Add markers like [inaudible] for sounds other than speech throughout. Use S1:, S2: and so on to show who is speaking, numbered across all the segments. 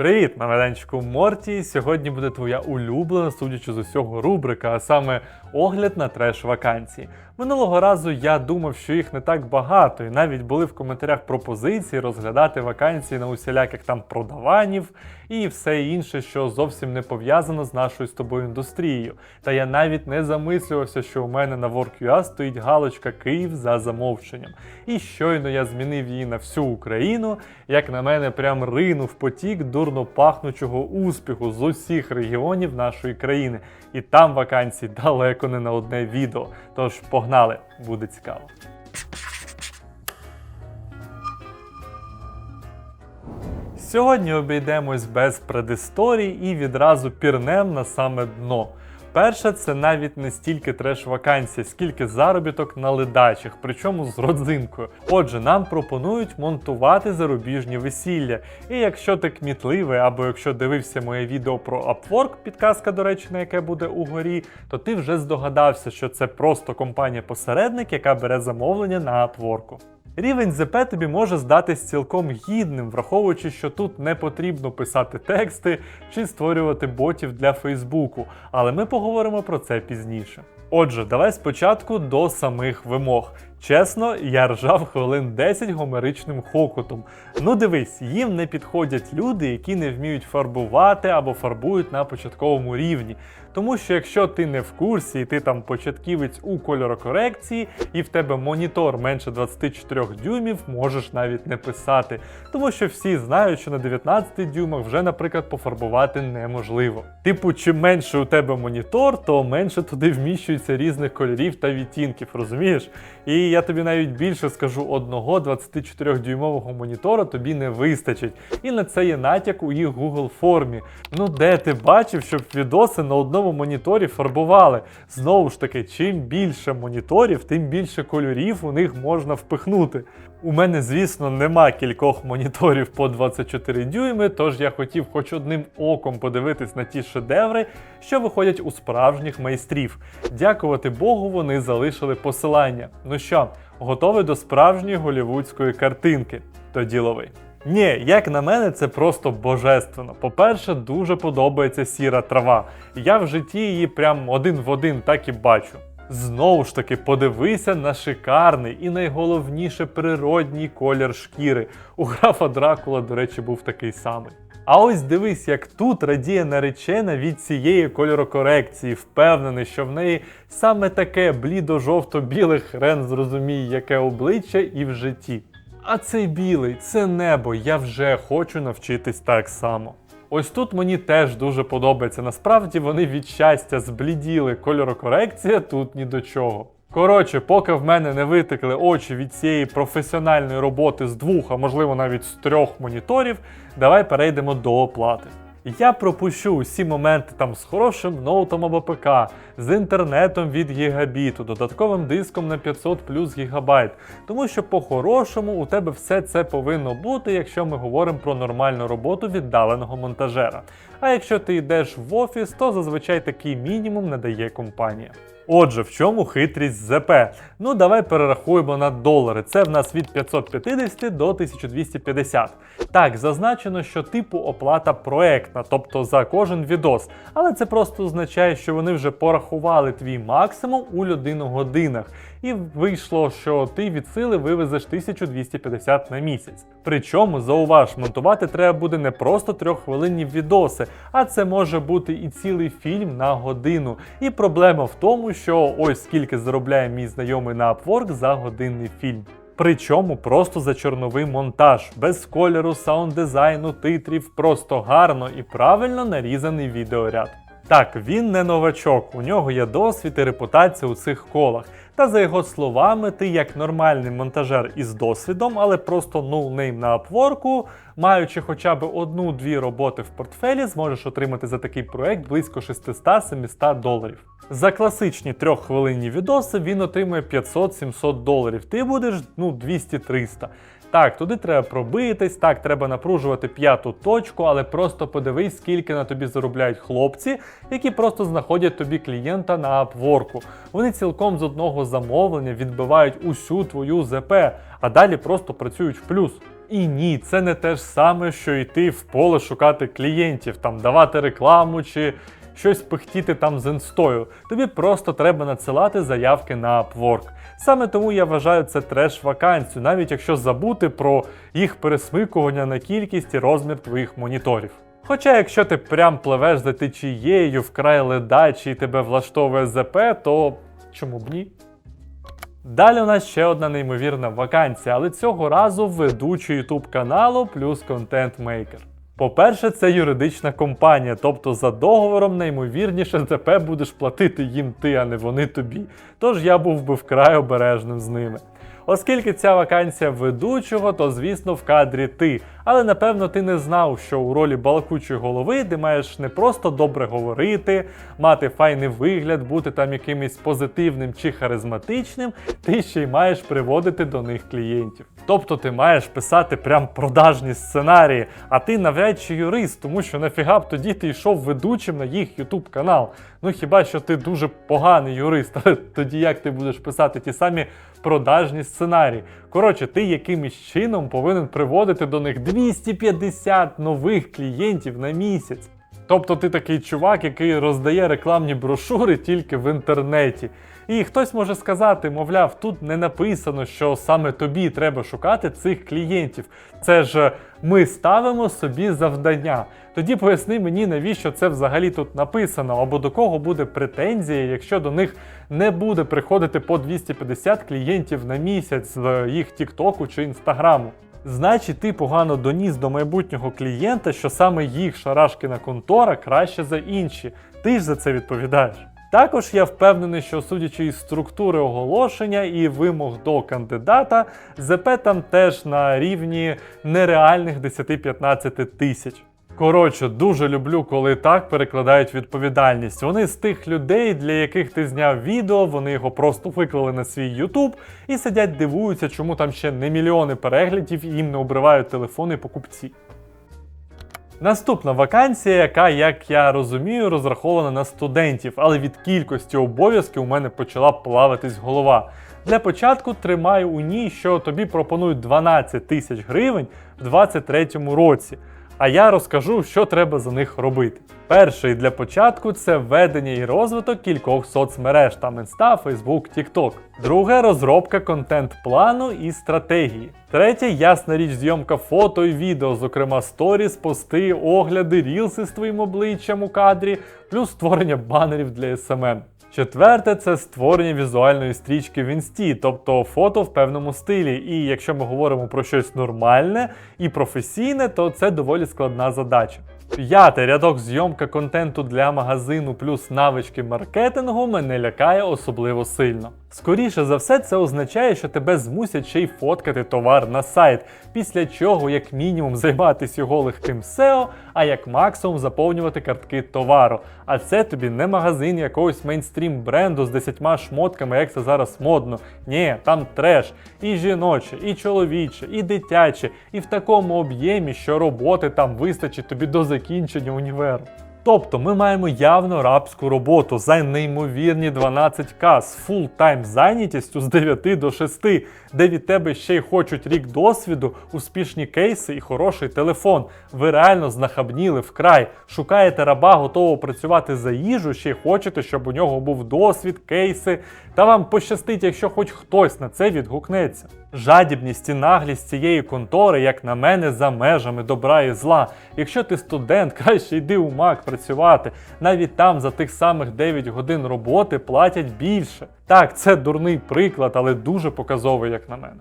S1: Привіт, на Морті. Сьогодні буде твоя улюблена, судячи з усього, рубрика, а саме огляд на треш вакансії. Минулого разу я думав, що їх не так багато, і навіть були в коментарях пропозиції розглядати вакансії на усіляких там продаванів і все інше, що зовсім не пов'язано з нашою з тобою індустрією. Та я навіть не замислювався, що у мене на WorkUA стоїть галочка Київ за замовченням. І щойно я змінив її на всю Україну, як на мене прям ринув потік дурно пахнучого успіху з усіх регіонів нашої країни. І там вакансій далеко не на одне відео. Тож погнали, буде цікаво. Сьогодні обійдемось без предісторій і відразу пірнем на саме дно. Перше, це навіть не стільки треш вакансія, скільки заробіток на ледачих, причому з родзинкою. Отже, нам пропонують монтувати зарубіжні весілля. І якщо ти кмітливий, або якщо дивився моє відео про Upwork, підказка, до речі, на яке буде угорі, то ти вже здогадався, що це просто компанія-посередник, яка бере замовлення на Upwork. Рівень ЗП тобі може здатись цілком гідним, враховуючи, що тут не потрібно писати тексти чи створювати ботів для Фейсбуку, але ми поговоримо про це пізніше. Отже, давай спочатку до самих вимог. Чесно, я ржав хвилин 10 гомеричним хокотом. Ну дивись, їм не підходять люди, які не вміють фарбувати або фарбують на початковому рівні. Тому що якщо ти не в курсі і ти там початківець у кольорокорекції, і в тебе монітор менше 24 дюймів, можеш навіть не писати. Тому що всі знають, що на 19 дюймах вже, наприклад, пофарбувати неможливо. Типу, чим менше у тебе монітор, то менше туди вміщується різних кольорів та відтінків, розумієш? І я тобі навіть більше скажу, одного 24-дюймового монітора тобі не вистачить. І на це є натяк у їх Google формі. Ну де ти бачив, щоб відоси на одному моніторі фарбували? Знову ж таки, чим більше моніторів, тим більше кольорів у них можна впихнути. У мене, звісно, нема кількох моніторів по 24 дюйми, тож я хотів хоч одним оком подивитись на ті шедеври, що виходять у справжніх майстрів. Дякувати Богу, вони залишили посилання. Ну що, готовий до справжньої голівудської картинки? Тоді лови. Ні, як на мене, це просто божественно. По-перше, дуже подобається сіра трава. Я в житті її прям один в один так і бачу. Знову ж таки, подивися на шикарний і найголовніше природній колір шкіри. У графа Дракула, до речі, був такий самий. А ось дивись, як тут радіє наречена від цієї кольорокорекції, впевнений, що в неї саме таке блідо-жовто-біле хрен зрозуміє, яке обличчя і в житті. А цей білий, це небо, я вже хочу навчитись так само. Ось тут мені теж дуже подобається. Насправді вони від щастя збліділи, кольорокорекція тут ні до чого. Коротше, поки в мене не витекли очі від цієї професіональної роботи з двох, а можливо навіть з трьох моніторів, давай перейдемо до оплати. Я пропущу усі моменти там з хорошим ноутом або ПК, з інтернетом від гігабіту, додатковим диском на 500 плюс гігабайт. Тому що по-хорошому у тебе все це повинно бути, якщо ми говоримо про нормальну роботу віддаленого монтажера. А якщо ти йдеш в офіс, то зазвичай такий мінімум надає компанія. Отже, в чому хитрість ЗП? Ну, давай перерахуємо на долари. Це в нас від 550 до 1250. Так, зазначено, що типу оплата проектна, тобто за кожен відос. Але це просто означає, що вони вже порахували твій максимум у людину-годинах. І вийшло, що ти від сили вивезеш 1250 на місяць. Причому, зауваж, монтувати треба буде не просто трьоххвилинні відоси, а це може бути і цілий фільм на годину. І проблема в тому, що ось скільки заробляє мій знайомий на Upwork за годинний фільм. Причому просто за чорновий монтаж, без кольору, саунд-дизайну, титрів, просто гарно і правильно нарізаний відеоряд. Так, він не новачок, у нього є досвід і репутація у цих колах. Та за його словами, ти як нормальний монтажер із досвідом, але просто ноунейм на Upwork, маючи хоча б одну-дві роботи в портфелі, зможеш отримати за такий проект близько 600-700 доларів. За класичні трьоххвилинні відоси він отримує 500-700 доларів. Ти будеш ну 200-300. Так, туди треба пробитись, так, треба напружувати п'яту точку, але просто подивись, скільки на тобі заробляють хлопці, які просто знаходять тобі клієнта на Upwork. Вони цілком з одного замовлення відбивають усю твою ЗП, а далі просто працюють в плюс. І ні, це не те ж саме, що йти в поле шукати клієнтів, там давати рекламу чи щось пихтіти там з інстою. Тобі просто треба надсилати заявки на Upwork. Саме тому я вважаю це треш вакансію, навіть якщо забути про їх пересмикування на кількість і розмір твоїх моніторів. Хоча, якщо ти прям пливеш за течією вкрай ледачі і тебе влаштовує ЗП, то чому б ні? Далі у нас ще одна неймовірна вакансія, але цього разу ведучий YouTube каналу плюс контент-мейкер. По-перше, це юридична компанія, тобто за договором наймовірніше ЗП будеш платити їм ти, а не вони тобі. Тож я був би вкрай обережним з ними. Оскільки ця вакансія ведучого, то звісно в кадрі ти. Але напевно ти не знав, що у ролі балакучої голови ти маєш не просто добре говорити, мати файний вигляд, бути там якимось позитивним чи харизматичним, ти ще й маєш приводити до них клієнтів. Тобто ти маєш писати прям продажні сценарії, а ти навряд чи юрист, тому що нафіга б тоді ти йшов ведучим на їх YouTube канал. Ну хіба що ти дуже поганий юрист, [laughs] але тоді як ти будеш писати ті самі продажні сценарії? Коротше, ти якимось чином повинен приводити до них 250 нових клієнтів на місяць. Тобто ти такий чувак, який роздає рекламні брошури тільки в інтернеті. І хтось може сказати, мовляв, тут не написано, що саме тобі треба шукати цих клієнтів. Це ж ми ставимо собі завдання. Тоді поясни мені, навіщо це взагалі тут написано, або до кого буде претензія, якщо до них не буде приходити по 250 клієнтів на місяць з їх Тіктоку чи Інстаграму. Значить, ти погано доніс до майбутнього клієнта, що саме їх шарашкина контора краще за інші. Ти ж за це відповідаєш. Також я впевнений, що судячи із структури оголошення і вимог до кандидата, ЗП там теж на рівні нереальних 10-15 тисяч. Коротше, дуже люблю, коли так перекладають відповідальність. Вони з тих людей, для яких ти зняв відео, вони його просто виклали на свій YouTube і сидять, дивуються, чому там ще не мільйони переглядів і їм не обривають телефони покупці. Наступна вакансія, яка, як я розумію, розрахована на студентів, але від кількості обов'язків у мене почала плаватись голова. Для початку тримаю у ній, що тобі пропонують 12 тисяч гривень в 2023 році. А я розкажу, що треба за них робити. Перший для початку це введення і розвиток кількох соцмереж там Інста, Фейсбук, TikTok. Друге розробка контент-плану і стратегії. Третє, ясна річ, зйомка фото і відео, зокрема сторіс, пости, огляди, рілси з твоїм обличчям у кадрі, плюс створення банерів для SMM. Четверте це створення візуальної стрічки в інсті, тобто фото в певному стилі. І якщо ми говоримо про щось нормальне і професійне, то це доволі складна задача. П'яте рядок зйомка контенту для магазину плюс навички маркетингу мене лякає особливо сильно. Скоріше за все, це означає, що тебе змусять ще й фоткати товар на сайт, після чого, як мінімум, займатися його легким SEO, а як максимум заповнювати картки товару. А це тобі не магазин якогось мейнстрім бренду з 10 шмотками, як це зараз модно. Ні, там треш, і жіноче, і чоловіче, і дитяче, і в такому об'ємі, що роботи там вистачить тобі до закінчення універу. Тобто ми маємо явно рабську роботу за неймовірні 12к з фул-тайм зайнятістю з 9 до 6, де від тебе ще й хочуть рік досвіду, успішні кейси і хороший телефон. Ви реально знахабніли вкрай. Шукаєте раба, готового працювати за їжу, ще й хочете, щоб у нього був досвід, кейси. Та вам пощастить, якщо хоч хтось на це відгукнеться. Жадібність і наглість цієї контори, як на мене, за межами добра і зла. Якщо ти студент, [laughs] краще йди у МАК працювати. Навіть там за тих самих 9 годин роботи платять більше. Так, це дурний приклад, але дуже показовий, як на мене.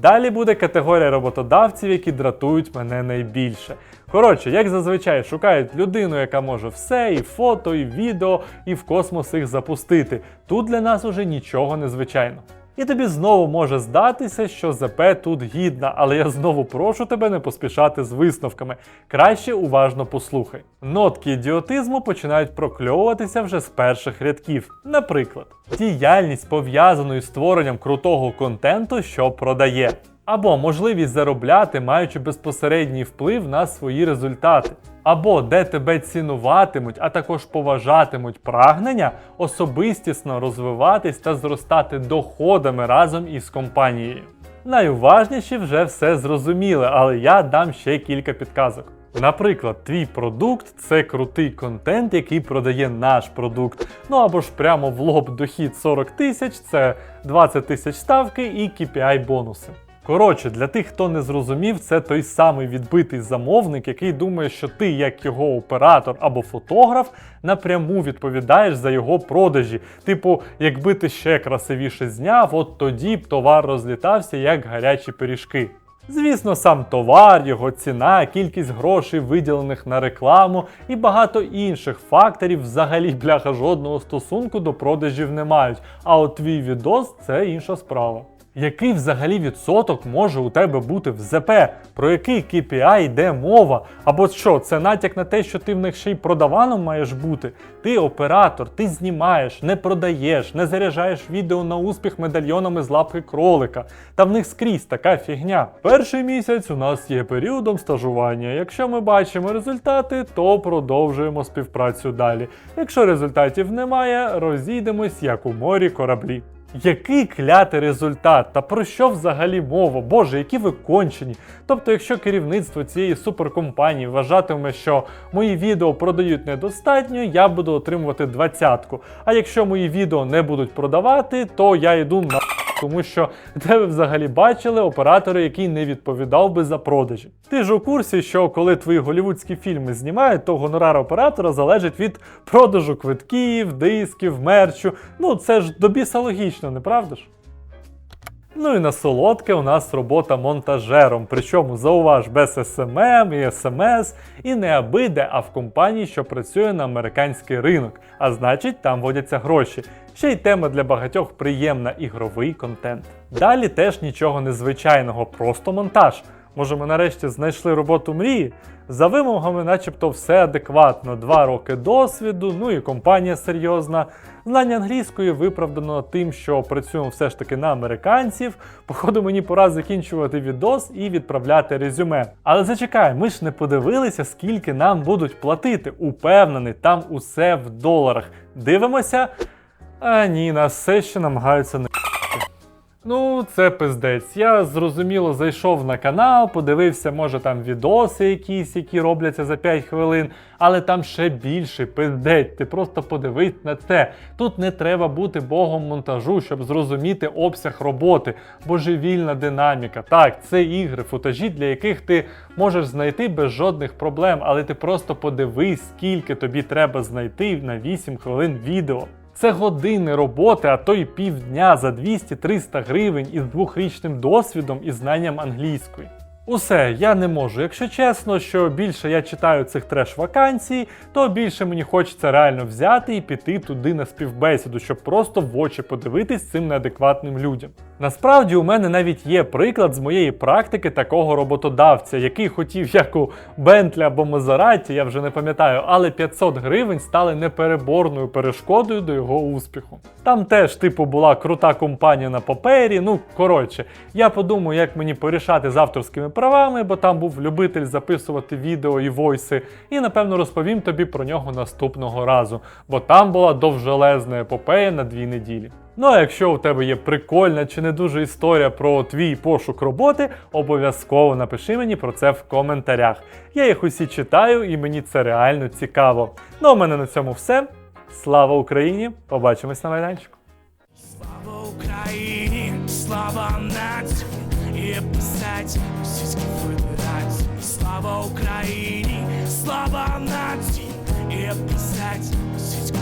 S1: Далі буде категорія роботодавців, які дратують мене найбільше. Коротше, як зазвичай, шукають людину, яка може все, і фото, і відео, і в космос їх запустити. Тут для нас уже нічого незвичайно. І тобі знову може здатися, що ЗП тут гідна, але я знову прошу тебе не поспішати з висновками. Краще уважно послухай. Нотки ідіотизму починають прокльовуватися вже з перших рядків. Наприклад, діяльність пов'язаної з створенням крутого контенту, що продає. Або можливість заробляти, маючи безпосередній вплив на свої результати. Або де тебе цінуватимуть, а також поважатимуть прагнення особистісно розвиватись та зростати доходами разом із компанією. Найуважніші вже все зрозуміли, але я дам ще кілька підказок. Наприклад, твій продукт це крутий контент, який продає наш продукт. Ну або ж прямо в лоб дохід 40 тисяч, це 20 тисяч ставки і KPI бонуси. Коротше, для тих, хто не зрозумів, це той самий відбитий замовник, який думає, що ти, як його оператор або фотограф, напряму відповідаєш за його продажі. Типу, якби ти ще красивіше зняв, от тоді б товар розлітався як гарячі пиріжки. Звісно, сам товар, його ціна, кількість грошей, виділених на рекламу і багато інших факторів взагалі бляха жодного стосунку до продажів не мають. А от твій відос це інша справа. Який взагалі відсоток може у тебе бути в ЗП? Про який KPI йде мова? Або що, це натяк на те, що ти в них ще й продаваном маєш бути? Ти оператор, ти знімаєш, не продаєш, не заряджаєш відео на успіх медальйонами з лапки кролика. Та в них скрізь така фігня. Перший місяць у нас є періодом стажування. Якщо ми бачимо результати, то продовжуємо співпрацю далі. Якщо результатів немає, розійдемось як у морі кораблі. Який клятий результат? Та про що взагалі мова? Боже, які ви кончені. Тобто, якщо керівництво цієї суперкомпанії вважатиме, що мої відео продають недостатньо, я буду отримувати двадцятку. А якщо мої відео не будуть продавати, то я йду на тому що де ви взагалі бачили оператора, який не відповідав би за продажі. Ти ж у курсі, що коли твої голівудські фільми знімають, то гонорар оператора залежить від продажу квитків, дисків, мерчу. Ну це ж до біса логічно, не правда ж? Ну і на солодке у нас робота монтажером, причому зауваж без СММ і СМС, і не абиде, а в компанії, що працює на американський ринок, а значить там водяться гроші. Ще й тема для багатьох приємна ігровий контент. Далі теж нічого незвичайного, просто монтаж. Може, ми нарешті знайшли роботу мрії? За вимогами, начебто, все адекватно. Два роки досвіду, ну і компанія серйозна. Знання англійської виправдано тим, що працюємо все ж таки на американців. Походу, мені пора закінчувати відос і відправляти резюме. Але зачекай, ми ж не подивилися, скільки нам будуть платити. Упевнений, там усе в доларах. Дивимося. А ні, нас все ще намагаються не. Ну, це пиздець. Я зрозуміло зайшов на канал, подивився, може там відоси якісь, які робляться за 5 хвилин, але там ще більше пиздець. Ти просто подивись на це. Тут не треба бути богом монтажу, щоб зрозуміти обсяг роботи, божевільна динаміка. Так, це ігри, футажі, для яких ти можеш знайти без жодних проблем, але ти просто подивись, скільки тобі треба знайти на 8 хвилин відео. Це години роботи, а то й півдня за 200-300 гривень із двохрічним досвідом і знанням англійської. Усе, я не можу. Якщо чесно, що більше я читаю цих треш-вакансій, то більше мені хочеться реально взяти і піти туди на співбесіду, щоб просто в очі подивитись цим неадекватним людям. Насправді у мене навіть є приклад з моєї практики такого роботодавця, який хотів як у Бентлі або Мазераті, я вже не пам'ятаю, але 500 гривень стали непереборною перешкодою до його успіху. Там теж, типу, була крута компанія на папері. Ну, коротше, я подумаю, як мені порішати з авторськими правами, бо там був любитель записувати відео і войси, і напевно розповім тобі про нього наступного разу, бо там була довжелезна епопея на дві неділі. Ну а якщо у тебе є прикольна чи не дуже історія про твій пошук роботи, обов'язково напиши мені про це в коментарях. Я їх усі читаю і мені це реально цікаво. Ну а у мене на цьому все. Слава Україні! Побачимось на майданчику.
S2: Слава Україні, слава нації і писать російські федерації. Слава Україні, слава нації і писать російські